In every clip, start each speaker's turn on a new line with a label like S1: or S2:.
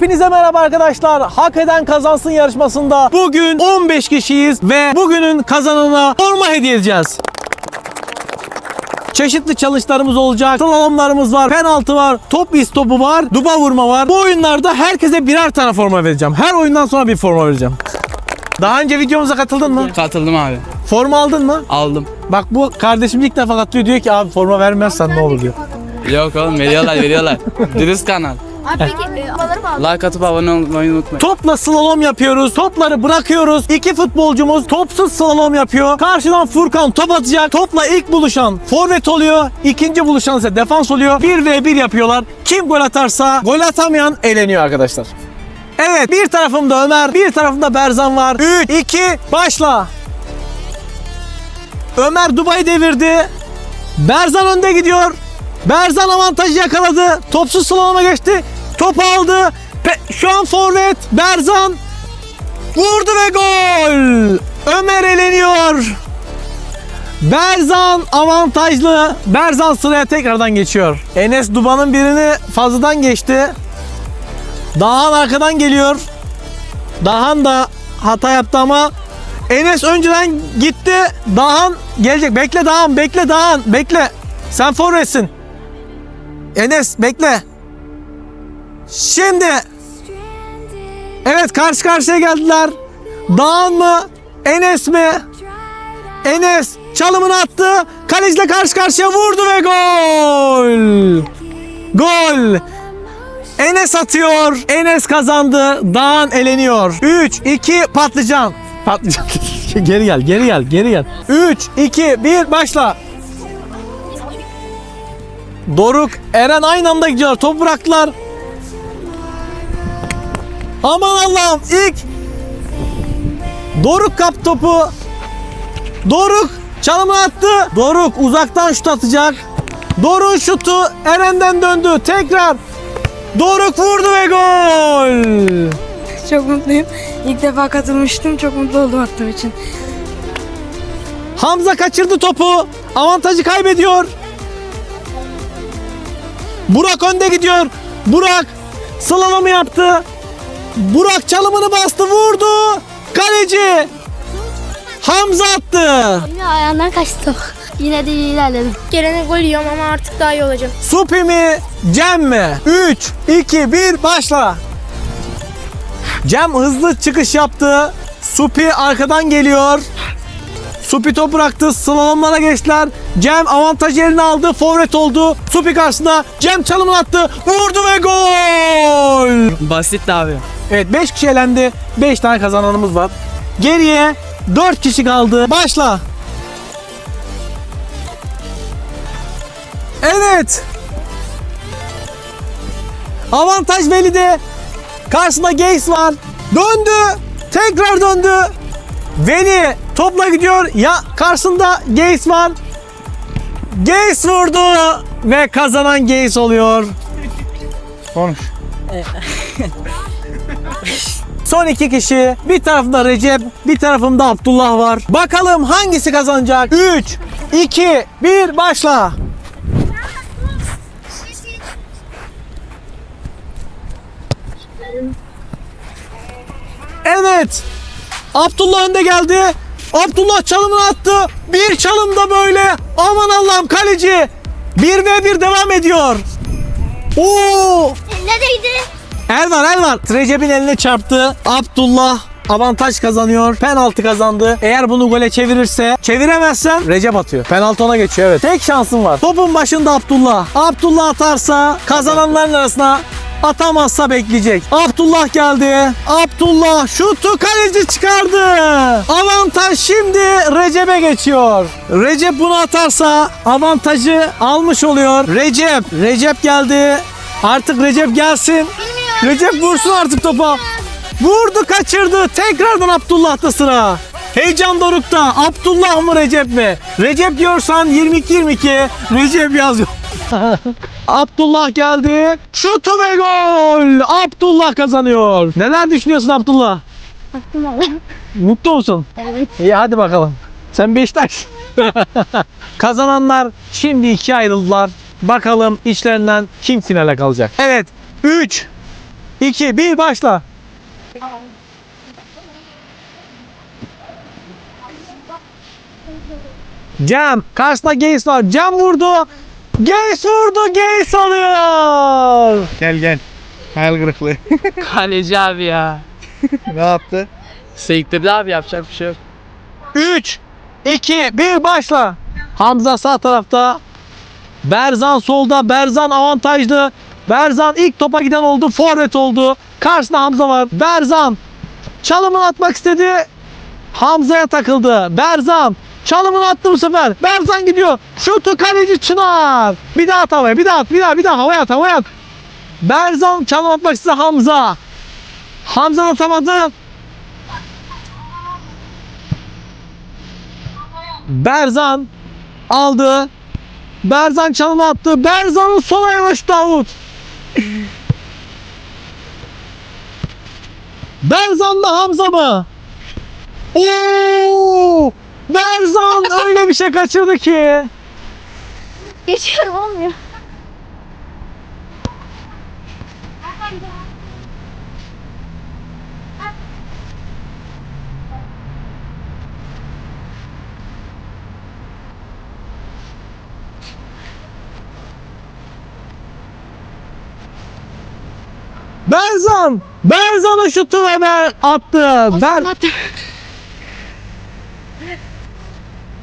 S1: Hepinize merhaba arkadaşlar. Hak eden kazansın yarışmasında bugün 15 kişiyiz ve bugünün kazanana forma hediye edeceğiz. Çeşitli challenge'larımız olacak. Slalomlarımız var, penaltı var, top istopu var, duba vurma var. Bu oyunlarda herkese birer tane forma vereceğim. Her oyundan sonra bir forma vereceğim. Daha önce videomuza katıldın mı?
S2: Katıldım abi.
S1: Forma aldın mı?
S2: Aldım.
S1: Bak bu kardeşim ilk defa katılıyor diyor ki abi forma vermezsen ne olur diyor.
S2: Yok oğlum veriyorlar veriyorlar. Dürüst kanal.
S3: Abi peki e.
S2: Like atıp abone olmayı unutmayın.
S1: Topla slalom yapıyoruz. Topları bırakıyoruz. İki futbolcumuz topsuz slalom yapıyor. Karşıdan Furkan top atacak. Topla ilk buluşan forvet oluyor. İkinci buluşan ise defans oluyor. 1v1 yapıyorlar. Kim gol atarsa gol atamayan eleniyor arkadaşlar. Evet bir tarafımda Ömer, bir tarafımda Berzan var. 3, 2, başla. Ömer Dubai devirdi. Berzan önde gidiyor. Berzan avantajı yakaladı. Topsuz slaloma geçti. Topu aldı. Pe- şu an forvet Berzan vurdu ve gol. Ömer eleniyor. Berzan avantajlı. Berzan sıraya tekrardan geçiyor. Enes Duban'ın birini fazladan geçti. Dahan arkadan geliyor. Dahan da hata yaptı ama Enes önceden gitti. Dahan gelecek. Bekle Dahan, bekle Dahan, bekle. Sen forvetsin. Enes bekle. Şimdi Evet karşı karşıya geldiler. Dağın mı? Enes mi? Enes çalımını attı. Kaleciyle karşı karşıya vurdu ve gol. Gol. Enes atıyor. Enes kazandı. Dağın eleniyor. 3 2 patlıcan. Patlıcan. geri gel, geri gel, geri gel. 3 2 1 başla. Doruk, Eren aynı anda gidiyor. Top bıraktılar. Aman Allah'ım ilk Doruk kap topu. Doruk çalımı attı. Doruk uzaktan şut atacak. Doruk'un şutu Eren'den döndü. Tekrar Doruk vurdu ve gol.
S3: Çok mutluyum. İlk defa katılmıştım. Çok mutlu oldum attığım için.
S1: Hamza kaçırdı topu. Avantajı kaybediyor. Burak önde gidiyor. Burak slalom'u yaptı. Burak çalımını bastı vurdu. Kaleci Hamza attı.
S4: Yine ayağından kaçtı. Yine de iyi ilerledim.
S3: Gelene gol yiyorum ama artık daha iyi olacağım.
S1: Supi mi Cem mi? 3, 2, 1 başla. Cem hızlı çıkış yaptı. Supi arkadan geliyor. Supi top bıraktı. Slalomlara geçtiler. Cem avantaj eline aldı. Forvet oldu. Supi karşısında. Cem çalımını attı. Vurdu ve gol.
S2: Basit abi.
S1: Evet 5 kişi elendi. 5 tane kazananımız var. Geriye 4 kişi kaldı. Başla. Evet. Avantaj Veli'de. Karşısında Gays var. Döndü. Tekrar döndü. Veli topla gidiyor. Ya karşısında Gays var. Gays vurdu. Ve kazanan Gays oluyor. Konuş. Son iki kişi. Bir tarafında Recep, bir tarafımda Abdullah var. Bakalım hangisi kazanacak? 3, 2, 1 başla. Evet. Abdullah önde geldi. Abdullah çalımını attı. Bir çalımda böyle. Aman Allah'ım kaleci. 1 ve 1 devam ediyor. Oo!
S4: Ne değdi?
S1: El var el var. Recep'in eline çarptı. Abdullah avantaj kazanıyor. Penaltı kazandı. Eğer bunu gole çevirirse çeviremezsen Recep atıyor. Penaltı ona geçiyor evet. Tek şansın var. Topun başında Abdullah. Abdullah atarsa kazananların arasına atamazsa bekleyecek. Abdullah geldi. Abdullah şutu kaleci çıkardı. Avantaj şimdi Recep'e geçiyor. Recep bunu atarsa avantajı almış oluyor. Recep. Recep geldi. Artık Recep gelsin. Recep vursun artık topa. Vurdu kaçırdı. Tekrardan Abdullah'ta sıra. Heyecan dorukta. Abdullah mı Recep mi? Recep diyorsan 22-22. Recep yazıyor. Abdullah geldi. Şutu ve gol. Abdullah kazanıyor. Neler düşünüyorsun Abdullah? Mutlu musun?
S4: Evet.
S1: İyi hadi bakalım. Sen Beşiktaş. Kazananlar şimdi ikiye ayrıldılar. Bakalım içlerinden kim finale kalacak. Evet. 3 2, 1 başla. Cem. Karşısında Geys var. Cem vurdu. Geys vurdu. Geys alıyor.
S5: Gel gel. Hayal kırıklığı.
S2: Kaleci abi ya.
S5: ne yaptı?
S2: Sektirdi abi yapacak bir şey yok.
S1: 3, 2, 1 başla. Hamza sağ tarafta. Berzan solda. Berzan avantajlı. Berzan ilk topa giden oldu. Forvet oldu. Karşısında Hamza var. Berzan çalımını atmak istedi. Hamza'ya takıldı. Berzan çalımını attı bu sefer. Berzan gidiyor. Şutu kaleci Çınar. Bir daha at havaya. Bir daha at. Bir daha bir daha havaya at. Havaya at. Berzan çalım atmak istedi Hamza. Hamza atamadı. Berzan aldı. Berzan çalımı attı. Berzan'ın sol ayağı Davut. Berzan'la Hamza mı? Oo! Berzan öyle bir şey kaçırdı ki.
S4: Geçiyorum olmuyor.
S1: Berzan! Berzan'ın şutu Ber attı. Ber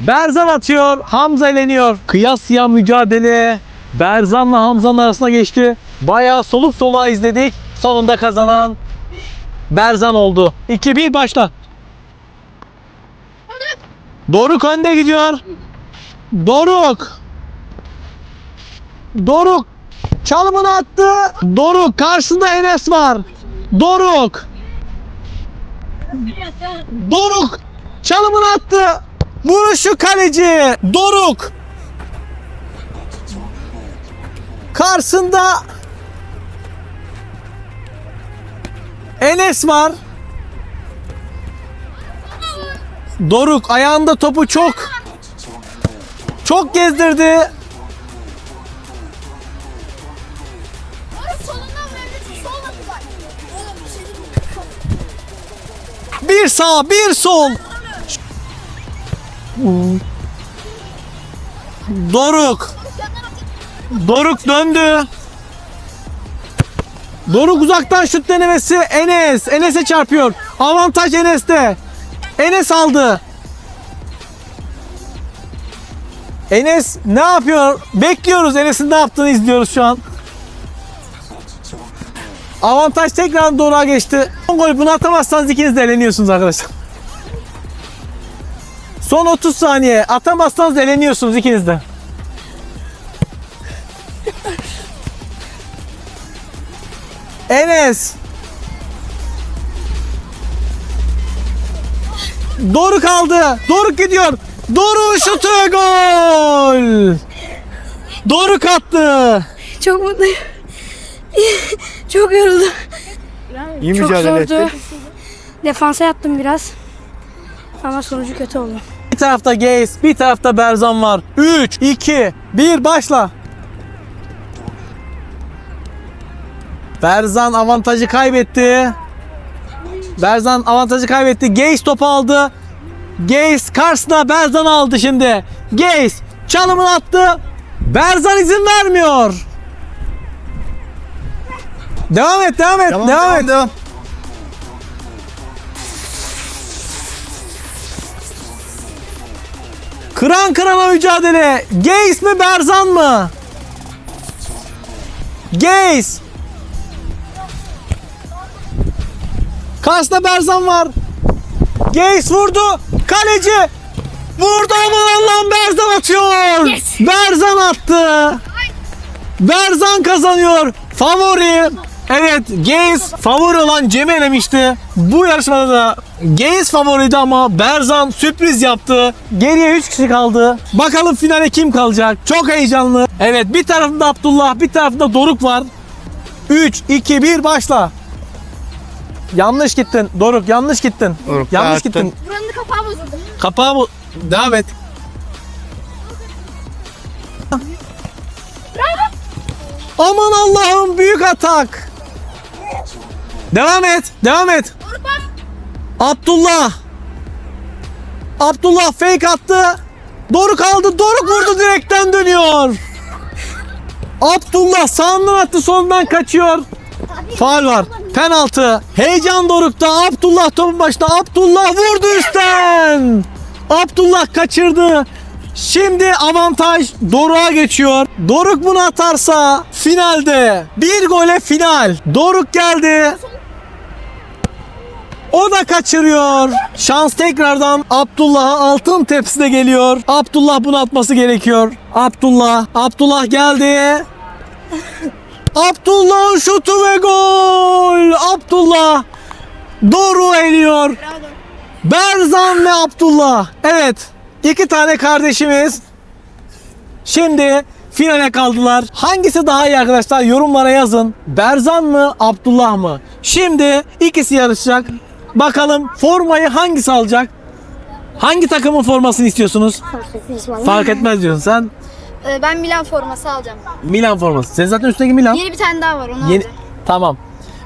S1: Berzan atıyor. Hamza eleniyor. Kıyasıya mücadele. Berzan'la Hamza'nın arasına geçti. Bayağı soluk soluğa izledik. Sonunda kazanan Berzan oldu. 2-1 başla. Doruk önde gidiyor. Doruk. Doruk. Çalımını attı. Doruk karşısında Enes var. Doruk. Doruk çalımını attı. Vuruşu kaleci. Doruk. Karşısında Enes var. Doruk ayağında topu çok çok gezdirdi. Bir sağ, bir sol. Doruk. Doruk döndü. Doruk uzaktan şut denemesi Enes. Enes'e çarpıyor. Avantaj Enes'te. Enes aldı. Enes ne yapıyor? Bekliyoruz Enes'in ne yaptığını izliyoruz şu an. Avantaj tekrar Doruk'a geçti. Son gol bunu atamazsanız ikiniz de eleniyorsunuz arkadaşlar. Son 30 saniye atamazsanız eleniyorsunuz ikiniz de. Enes. Doruk aldı. Doruk gidiyor. Doruk şutu gol. Doruk attı.
S3: Çok mutluyum. Çok yoruldum.
S5: İyi
S3: Çok
S5: mücadele
S3: zordu.
S5: ettin.
S3: Defansa yattım biraz. Ama sonucu kötü oldu.
S1: Bir tarafta Geys, bir tarafta Berzan var. 3, 2, 1 başla. Berzan avantajı kaybetti. Berzan avantajı kaybetti. Geys topu aldı. Geys karşısına Berzan aldı şimdi. Geys çalımını attı. Berzan izin vermiyor. Devam et, devam et,
S5: Devam,
S1: devam,
S5: devam,
S1: et.
S5: devam.
S1: Kıran kırana mücadele. Geys mi Berzan mı? Geys. Karşısında Berzan var. Geys vurdu. Kaleci. Vurdu aman Allah'ım Berzan atıyor. Berzan attı. Berzan kazanıyor. Favori. Evet Geys favori olan Cem'i elemişti. Bu yarışmada da Geys favoriydi ama Berzan sürpriz yaptı. Geriye 3 kişi kaldı. Bakalım finale kim kalacak? Çok heyecanlı. Evet bir tarafında Abdullah bir tarafında Doruk var. 3, 2, 1 başla. Yanlış gittin. Doruk yanlış gittin.
S5: Doruk,
S1: yanlış
S5: dağıttın.
S1: gittin.
S4: Buranın kapağı bozuldu.
S1: Kapağı bu. Devam et. Aman Allah'ım büyük atak. Devam et. Devam et. Abdullah. Abdullah fake attı. Doruk aldı. Doruk vurdu direkten dönüyor. Abdullah sağından attı solundan kaçıyor. Faal var. Penaltı. Heyecan Doruk'ta. Abdullah topun başında. Abdullah vurdu üstten. Abdullah kaçırdı. Şimdi avantaj Doruk'a geçiyor. Doruk bunu atarsa finalde bir gole final. Doruk geldi. O da kaçırıyor. Şans tekrardan Abdullah'a altın tepside geliyor. Abdullah bunu atması gerekiyor. Abdullah. Abdullah geldi. Abdullah'ın şutu ve gol. Abdullah. Doğru eliyor. Berzan ve Abdullah. Evet. iki tane kardeşimiz. Şimdi finale kaldılar. Hangisi daha iyi arkadaşlar? Yorumlara yazın. Berzan mı, Abdullah mı? Şimdi ikisi yarışacak. Bakalım formayı hangisi alacak? Hangi takımın formasını istiyorsunuz? Fark etmez diyorsun sen.
S4: Ee, ben Milan forması alacağım.
S1: Milan forması. Senin zaten üstteki Milan.
S4: Yeni bir tane daha var onu
S1: Yeni...
S4: alacağım.
S1: Tamam.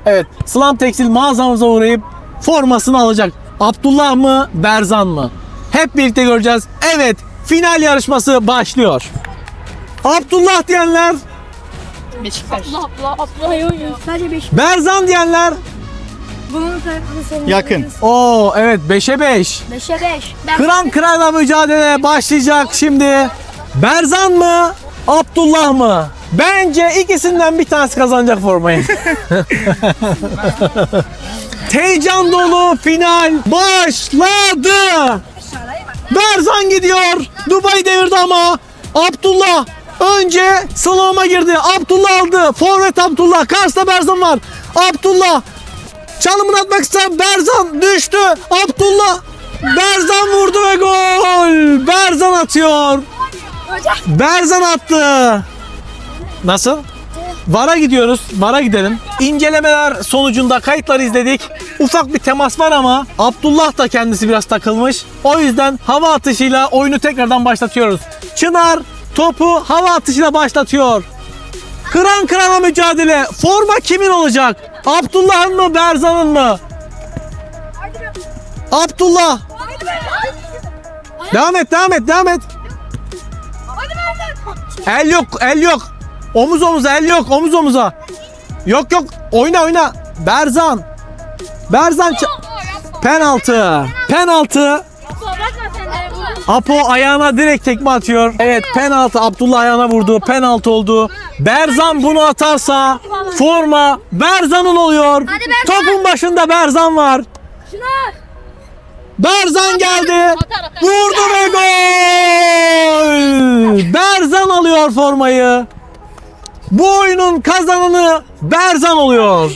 S1: Evet. Slam Tekstil mağazamıza uğrayıp formasını alacak. Abdullah mı, Berzan mı? Hep birlikte göreceğiz. Evet. Final yarışması başlıyor. Abdullah diyenler,
S2: Beşiktaş.
S3: Sadece 5.
S1: Berzan diyenler.
S3: Bunun tarafını senin.
S5: Yakın.
S1: Oo evet 5'e 5.
S4: 5'e 5. Ben
S1: Kıran kırana mücadele başlayacak şimdi. Berzan mı? Abdullah mı? Bence ikisinden bir tanesi kazanacak formayı. Heyecan dolu final başladı. Berzan gidiyor. Dubai devirdi ama Abdullah önce slaloma girdi. Abdullah aldı. Forvet Abdullah. Karşıda Berzan var. Abdullah Çalımını atmak isteyen Berzan düştü. Abdullah Berzan vurdu ve gol. Berzan atıyor. Berzan attı. Nasıl? Vara gidiyoruz. Vara gidelim. İncelemeler sonucunda kayıtları izledik. Ufak bir temas var ama Abdullah da kendisi biraz takılmış. O yüzden hava atışıyla oyunu tekrardan başlatıyoruz. Çınar topu hava atışıyla başlatıyor. Kıran kırana mücadele. Forma kimin olacak? Abdullah'ın mı Berzan'ın mı? Abdullah. Devam et, devam et, devam et. El yok, el yok. Omuz omuza, el yok, omuz omuza. Yok yok, oyna oyna. Berzan. Berzan penaltı. Penaltı. Apo ayağına direkt tekme atıyor. Evet penaltı Abdullah ayağına vurdu. Penaltı oldu. Berzan bunu atarsa forma Berzan'ın oluyor. Topun başında Berzan var. Berzan geldi. Vurdu ve gol. Berzan alıyor formayı. Bu oyunun kazananı Berzan oluyor.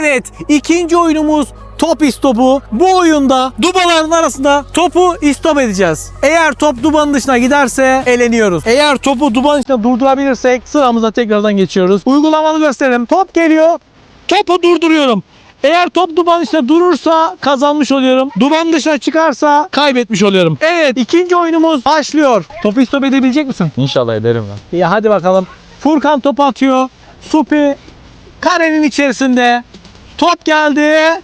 S1: Evet ikinci oyunumuz top istopu. Bu oyunda dubaların arasında topu istop edeceğiz. Eğer top dubanın dışına giderse eleniyoruz. Eğer topu dubanın içinde durdurabilirsek sıramıza tekrardan geçiyoruz. Uygulamalı gösterelim. Top geliyor. Topu durduruyorum. Eğer top dubanın içinde durursa kazanmış oluyorum. Dubanın dışına çıkarsa kaybetmiş oluyorum. Evet ikinci oyunumuz başlıyor. Topu istop edebilecek misin?
S5: İnşallah ederim ben.
S1: Ya hadi bakalım. Furkan topu atıyor. Supi karenin içerisinde. Top geldi.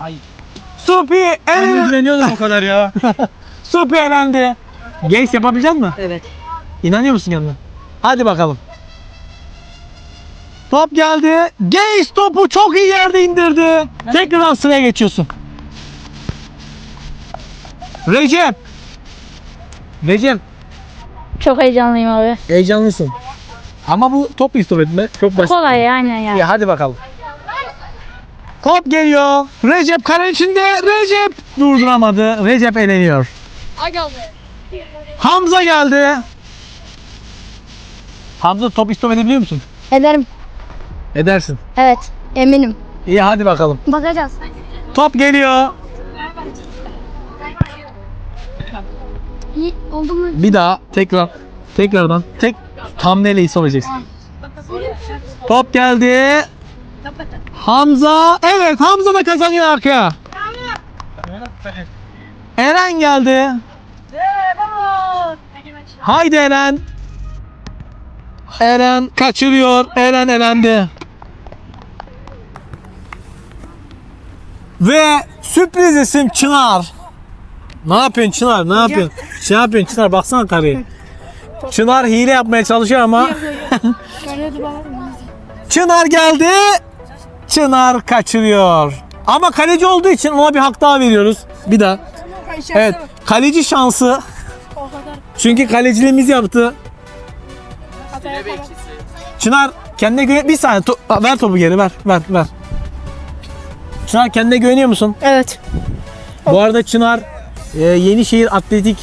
S2: Ay.
S1: Supi elendi.
S5: güveniyordum o kadar ya.
S1: Supi elendi. Geç yapabilecek misin?
S2: Evet.
S1: İnanıyor musun kendine? Hadi bakalım. Top geldi. Geç topu çok iyi yerde indirdi. Tekrardan sıraya geçiyorsun. Recep. Recep.
S6: Çok heyecanlıyım abi.
S1: Heyecanlısın. Ama bu top istop etme. Çok basit.
S6: Kolay yani ya.
S1: İyi hadi bakalım. Top geliyor. Recep kale içinde. Recep durduramadı. Recep eleniyor. Hamza geldi. Hamza top istop edebiliyor musun?
S6: Ederim.
S1: Edersin.
S6: Evet. Eminim.
S1: İyi hadi bakalım.
S6: Bakacağız.
S1: Top geliyor.
S6: İyi oldu mu?
S1: Bir daha tekrar tekrardan tek tam neleyi soracaksın. Top geldi. Hamza. Evet Hamza da kazanıyor arkaya. Eren geldi. Haydi Eren. Eren kaçırıyor. Eren elendi. Ve sürpriz isim Çınar. Ne yapıyorsun Çınar? Ne yapıyorsun? Ne yapıyorsun Çınar? Baksana karıya. Çınar hile yapmaya çalışıyor ama. Çınar geldi. Çınar kaçırıyor. Ama kaleci olduğu için ona bir hak daha veriyoruz. Bir daha. Evet. Kaleci şansı. Çünkü kaleciliğimizi yaptı. Çınar kendine güven... Bir saniye. to- ver topu geri. Ver. Ver. Ver. Çınar kendine güveniyor musun?
S6: Evet.
S1: Bu arada Çınar e, Yenişehir Atletik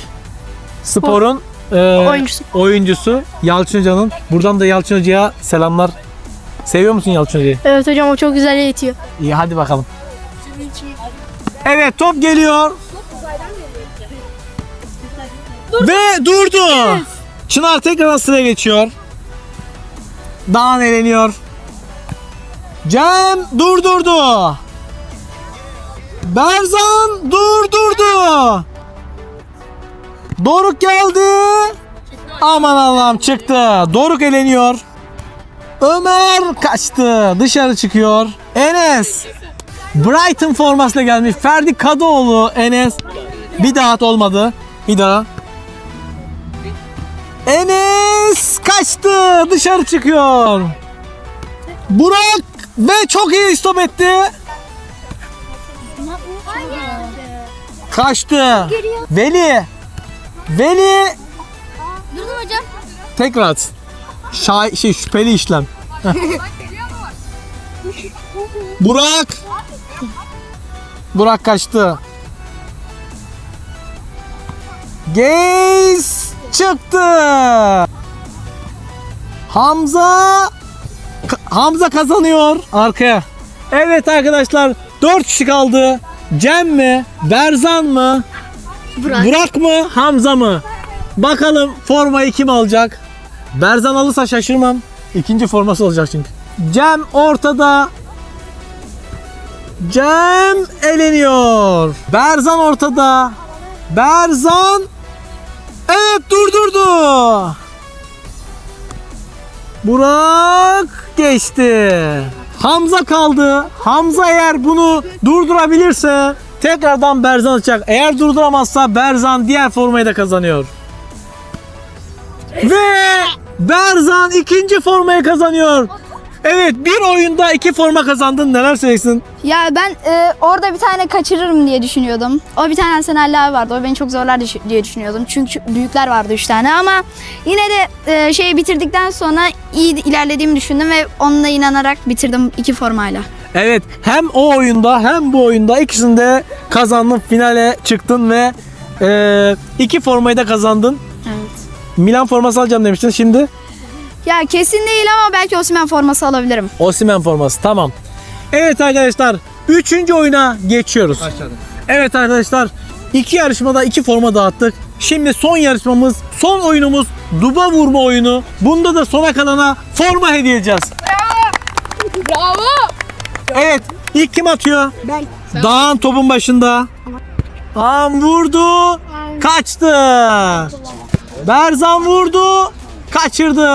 S1: Spor'un e,
S6: Oyuncusu.
S1: oyuncusu Yalçın Hoca'nın. Buradan da Yalçın Hoca'ya selamlar. Seviyor musun Yalçın Hoca'yı?
S6: Evet hocam o çok güzel eğitiyor.
S1: İyi hadi bakalım. Evet top geliyor. Ve durdu. Çınar tekrar sıraya geçiyor. Dağın eleniyor. Cem durdurdu. Berzan durdurdu. Doruk geldi. Aman Allah'ım çıktı. Doruk eleniyor. Ömer kaçtı. Dışarı çıkıyor. Enes. Brighton formasıyla gelmiş. Ferdi Kadıoğlu Enes. Bir daha at olmadı. Bir daha. Enes kaçtı. Dışarı çıkıyor. Burak ve çok iyi stop etti. Kaçtı. Veli. Veli
S4: Durdum hocam.
S1: tekrar at. Şay, şey şüpheli işlem. Burak. Burak kaçtı. Geys çıktı. Hamza Hamza kazanıyor arkaya. Evet arkadaşlar 4 kişi kaldı. Cem mi? Berzan mı? Burak mı? Hamza mı? Bakalım formayı kim alacak? Berzan alırsa şaşırmam. İkinci forması olacak çünkü. Cem ortada. Cem eleniyor. Berzan ortada. Berzan Evet durdurdu. Burak geçti. Hamza kaldı. Hamza eğer bunu durdurabilirse tekrardan Berzan atacak. Eğer durduramazsa Berzan diğer formayı da kazanıyor. Ve Berzan ikinci formayı kazanıyor. Evet bir oyunda iki forma kazandın. Neler söyleyeceksin?
S4: Ya ben e, orada bir tane kaçırırım diye düşünüyordum. O bir tane Arsenal'li abi vardı. O beni çok zorlar düş- diye düşünüyordum. Çünkü büyükler vardı üç tane ama yine de e, şeyi bitirdikten sonra iyi ilerlediğimi düşündüm ve onunla inanarak bitirdim iki formayla.
S1: Evet hem o oyunda hem bu oyunda ikisinde kazandın. Finale çıktın ve e, iki formayı da kazandın. Milan forması alacağım demiştin. Şimdi
S4: Ya kesin değil ama belki Osimhen forması alabilirim.
S1: Osimhen forması. Tamam. Evet arkadaşlar. Üçüncü oyuna geçiyoruz. Evet arkadaşlar. iki yarışmada iki forma dağıttık. Şimdi son yarışmamız, son oyunumuz duba vurma oyunu. Bunda da sona kalana forma hediye edeceğiz.
S2: Bravo.
S1: Evet. ilk kim atıyor?
S3: Ben.
S1: Dağın topun başında. Dağın vurdu. Kaçtı. Berzan vurdu. Kaçırdı.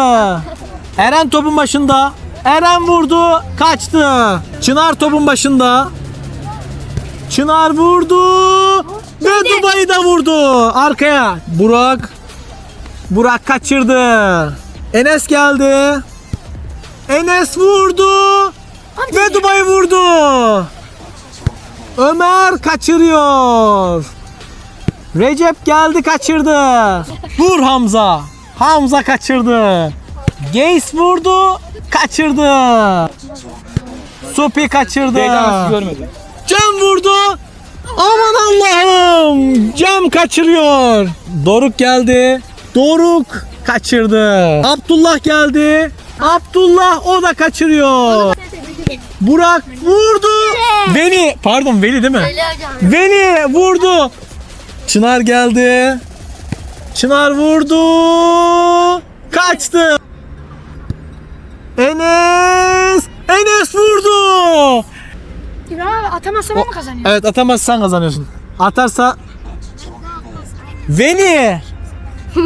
S1: Eren topun başında. Eren vurdu. Kaçtı. Çınar topun başında. Çınar vurdu. Ve Dubai'yi da vurdu. Arkaya. Burak. Burak kaçırdı. Enes geldi. Enes vurdu. Ve Dubai vurdu. Ömer kaçırıyor. Recep geldi kaçırdı. Vur Hamza. Hamza kaçırdı. Geys vurdu. Kaçırdı. Supi kaçırdı.
S5: görmedim.
S1: Cem vurdu. Aman Allah'ım. Cem kaçırıyor. Doruk geldi. Doruk kaçırdı. Abdullah geldi. Abdullah o da kaçırıyor. Burak vurdu. Veli pardon Veli değil mi? Veli vurdu. Çınar geldi. Çınar vurdu. Kaçtı. Enes. Enes vurdu.
S3: İbrahim abi atamazsa ben mi kazanıyorum?
S1: Evet atamazsan kazanıyorsun. Atarsa Veli.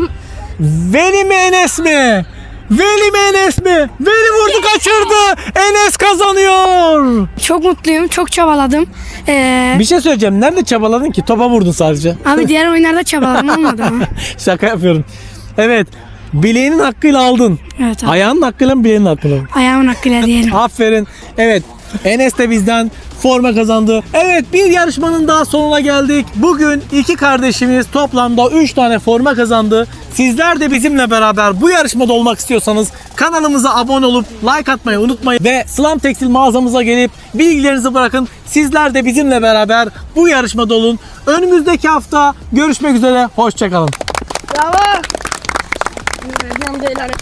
S1: Veli mi Enes mi? Veli mi Enes mi? Veli vurdu kaçırdı. Enes kazanıyor.
S3: Çok mutluyum. Çok çabaladım. Ee,
S1: Bir şey söyleyeceğim. Nerede çabaladın ki? Topa vurdun sadece.
S3: abi diğer oyunlarda çabaladım olmadı mı?
S1: Şaka yapıyorum. Evet. Bileğinin hakkıyla aldın.
S3: Evet abi.
S1: Ayağının hakkıyla mı bileğinin hakkıyla mı?
S3: Ayağımın hakkıyla diyelim.
S1: Aferin. Evet. Enes de bizden forma kazandı. Evet bir yarışmanın daha sonuna geldik. Bugün iki kardeşimiz toplamda 3 tane forma kazandı. Sizler de bizimle beraber bu yarışmada olmak istiyorsanız kanalımıza abone olup like atmayı unutmayın. Ve Slam Tekstil mağazamıza gelip bilgilerinizi bırakın. Sizler de bizimle beraber bu yarışmada olun. Önümüzdeki hafta görüşmek üzere. Hoşçakalın.
S2: Bravo. Yandı.